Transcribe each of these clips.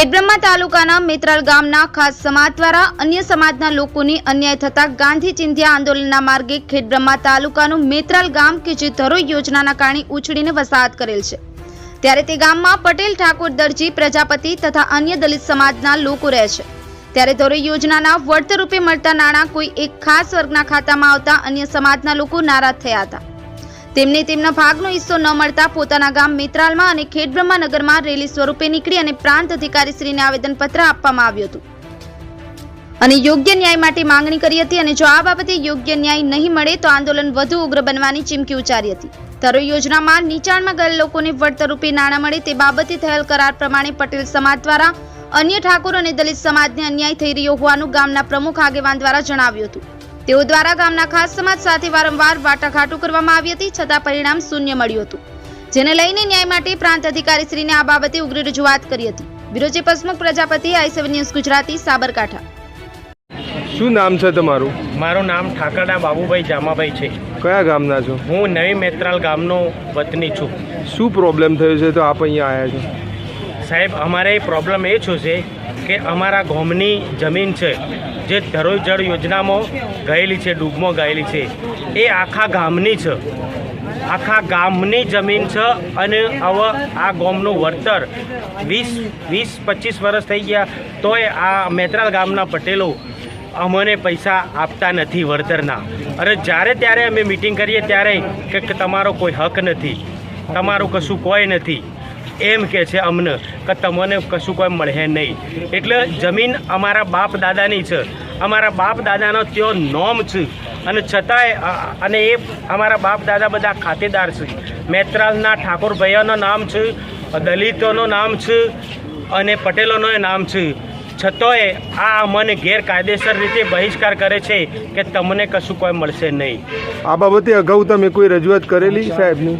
ખેડબ્રહ્મા તાલુકાના મેત્રાલ ગામના ખાસ સમાજ દ્વારા અન્ય સમાજના લોકોની અન્યાય થતા ગાંધી ચિંધ્યા આંદોલનના માર્ગે ખેડબ્રહ્મા તાલુકાનું મેત્રાલ ગામ કે જે ધરોઈ યોજનાના કારણે ઉછળીને વસાહત કરેલ છે. ત્યારે તે ગામમાં પટેલ ઠાકોર દરજી પ્રજાપતિ તથા અન્ય દલિત સમાજના લોકો રહે છે. ત્યારે ધરોઈ યોજનાના વળતર રૂપે મળતા નાણાં કોઈ એક ખાસ વર્ગના ખાતામાં આવતા અન્ય સમાજના લોકો નારાજ થયા હતા. તેમને તેમના ભાગનો હિસ્સો ન મળતા પોતાના ગામ મેત્રાલમાં અને ખેડબ્રહ્મા નગરમાં રેલી સ્વરૂપે નીકળી અને પ્રાંત અધિકારીશ્રીને આવેદનપત્ર આપવામાં આવ્યું હતું. અને યોગ્ય ન્યાય માટે માંગણી કરી હતી અને જો આ બાબતે યોગ્ય ન્યાય નહીં મળે તો આંદોલન વધુ ઉગ્ર બનવાની ચીમકી ઉચ્ચારી હતી. તરો યોજનામાં નીચાણમાં ગયેલ લોકોને વળતર રૂપે નાણાં મળે તે બાબતે થયેલ કરાર પ્રમાણે પટેલ સમાજ દ્વારા અન્ય ઠાકોર અને દલિત સમાજને અન્યાય થઈ રહ્યો હોવાનું ગામના પ્રમુખ આગેવાન દ્વારા જણાવ્યું હતું. તેઓ દ્વારા ગામના ખાસ સમાજ સાથે વારંવાર વાટાઘાટો કરવામાં આવી હતી છતાં પરિણામ શૂન્ય મળ્યું હતું. જેને લઈને ન્યાય માટે પ્રાંત અધિકારીશ્રીને આ બાબતે ઉગ્ર રજૂઆત કરી હતી. વિરોચી પસમુખ Prajapati I seven news Gujarati Sabarkantha. શું નામ છે તમારું? મારું નામ ઠાકરડા બાબુભાઈ જામાભાઈ છે. કયા ગામના છો? હું નવી મેત્રાલ ગામનો વતની છું. શું પ્રોબ્લેમ થયો છે? તો આપ અહીંયા આવ્યા છો. સાહેબ અમારે પ્રોબ્લેમ એ છો છે કે અમારા ગામની જમીન છે. જે ધરોઈ જળ યોજનામાં ગયેલી છે, ડૂબમાં ગયેલી છે, એ આખા ગામની છે. આખા ગામની જમીન છે અને હવે આ ગામનું વળતર વીસ વીસ, પચીસ વર્ષ થઈ ગયા, તોય આ મેત્રાલ ગામના પટેલો અમને પૈસા આપતા નથી વળતરના. અને જ્યારે ત્યારે અમે મિટિંગ કરીએ, ત્યારે કે તમારો કોઈ હક નથી. તમારું કશું કોઈ નથી. એમ કે છે અમને કે તમને કશું કોઈ મળે નહીં. એટલે જમીન અમારા બાપ દાદાની છે. અમારા બાપ દાદાનો ત્યો નોમ છે. અને છતાંય અને એ અમારા બાપ દાદા બધા ખાતેદાર છે. મેત્રાલના ઠાકોર નામ છે, દલિતોનું નામ છે, અને પટેલોનું નામ છે. છતાંય આ અમને ગેરકાયદેસર રીતે બહિષ્કાર કરે છે કે તમને કશું કોઈ મળશે નહીં. આ બાબતે અગાઉ તમે કોઈ રજૂઆત કરેલી સાહેબની?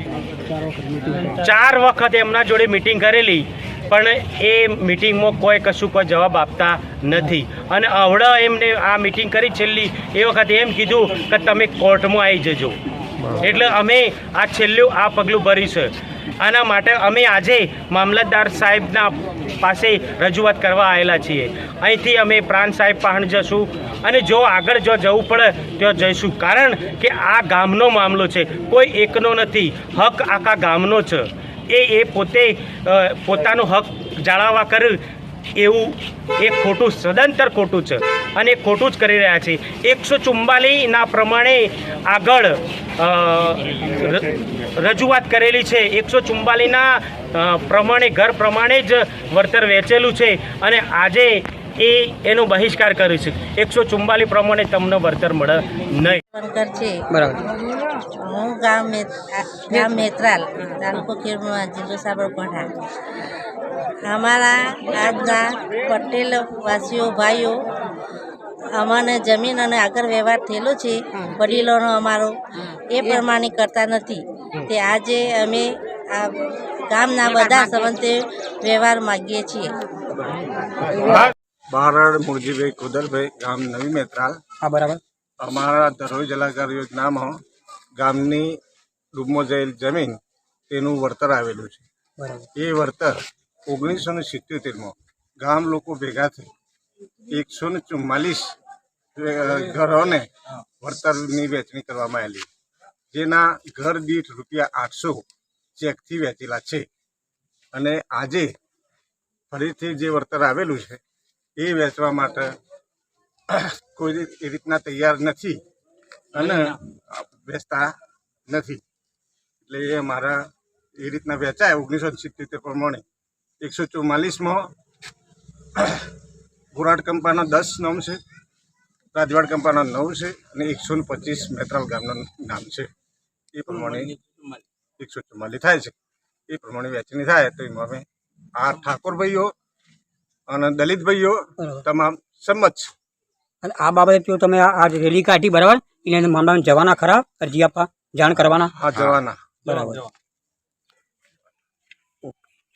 ચાર વખત એમના જોડે મિટિંગ કરેલી પણ એ મિટિંગમાં કોઈ કશું કોઈ જવાબ આપતા નથી. અને હવડા એમને આ મિટિંગ કરી છેલ્લી એ વખતે એમ કીધું કે તમે કોર્ટમાં આવી જજો. એટલે અમે આ છેલ્લું આ પગલું ભર્યું છે આના માટે અમે આજે મામલતદાર સાહેબના પાસે રજૂઆત કરવા આવેલા છીએ. અહીંથી અમે પ્રાંત સાહેબ પાસે જશું અને જો આગળ જો જવું પડે તો જઈશું. કારણ કે આ ગામનો મામલો છે. કોઈ એકનો નથી. હક આખા ગામનો છે. એ એ પોતે પોતાનો હક જાળવવા કરે એવું એ ખોટું સદંતર ખોટું છે. અને એ ખોટું જ કરી રહ્યા છે. એકસો ચુમ્બાલીસના પ્રમાણે આગળ રજૂઆત કરેલી છે. એકસો ચુમ્બાલીસના પ્રમાણે ઘર પ્રમાણે જ વળતર વેચેલું છે. અને આજે એ એનો બહિષ્કાર કર્યો છે. એકસો ચુમ્બાલીસ પ્રમાણે તમને વળતર મળે નહીં. વળતર છે. બરાબર. હું ગામ ગામ મેત્રાલ તાલુકો ખેડમાં જિલ્લો સાબરકાંઠા. અમારા આજના પટેલ વાસીઓ ભાઈઓ અમારે જમીન અને આગળ વ્યવહાર થયેલો છે વડીલોનો અમારો. એ પ્રમાણે કરતા નથી. તે આજે અમે આ ગામના બધા સંબંધે વ્યવહાર માગીએ છીએ. બારડ મુરજીભાઈ કુદરભાઈ ગામ નવી મેત્રાલ. હા બરાબર. અમારા ધરોઈ જલાકાર યોજનામાં ગામની ડૂબમાં જયેલ જમીન તેનું વળતર આવેલું છે. એ વળતર ઓગણીસો ને સિત્યોતેરમાં ગામ લોકો ભેગા થઈ. એકસો ને ચુમ્માલીસ ઘરોને વળતરની વહેંચણી કરવામાં આવેલી. જેના ઘર દીઠ રૂપિયા આઠસો ચેકથી વહેંચેલા છે. અને આજે ફરીથી જે વળતર આવેલું છે, એ વેચવા માટે કોઈ એ રીતના તૈયાર નથી અને વેચતા નથી. એટલે એ અમારા, એ રીતના વેચાય ઓગણીસો સિત્યોતેર પ્રમાણે. એકસો ચુમ્માલીસમાં ગોરાટ કંપાના દસ નામ છે. રાજવાડ કંપાના નવ છે અને એકસો ને પચીસ મેત્રાલ ગામનું નામ છે. એ પ્રમાણે એકસો ચુમ્માલીસ થાય છે. એ પ્રમાણે વહેંચણી થાય તો એમાં અમે આ ઠાકોર ભાઈઓ અને દલિત ભાઈઓ તમામ સંમત છે. અને આ બાબતે જો તમે આ રેલી કાઢી બરાબર એને મામલામાં જવાના ખરા? અરજી આપવા જાણ કરવાના? આ જવાના. બરાબર.